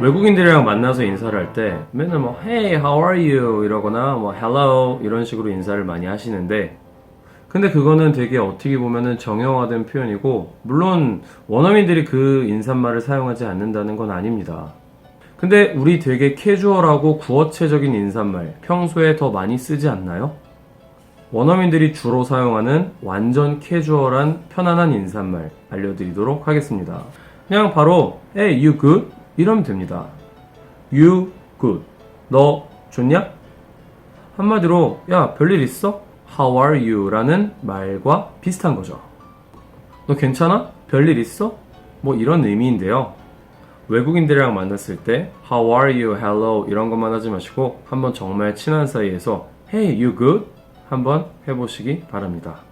외국인들이랑 만나서 인사를 할 때 맨날 뭐 Hey, how are you? 이러거나 뭐 Hello 이런 식으로 인사를 많이 하시는데 근데 그거는 되게 어떻게 보면은 정형화된 표현이고 물론 원어민들이 그 인사말을 사용하지 않는다는 건 아닙니다. 근데 우리 되게 캐주얼하고 구어체적인 인사말 평소에 더 많이 쓰지 않나요? 원어민들이 주로 사용하는 완전 캐주얼한 편안한 인사말 알려드리도록 하겠습니다. 그냥 바로 Hey, you good? 이러면 됩니다. You good. 너 좋냐? 한마디로 야 별일 있어? How are you? 라는 말과 비슷한 거죠. 너 괜찮아? 별일 있어? 뭐 이런 의미인데요. 외국인들이랑 만났을 때 How are you? Hello 이런 것만 하지 마시고 한번 정말 친한 사이에서 Hey, you good? 한번 해보시기 바랍니다.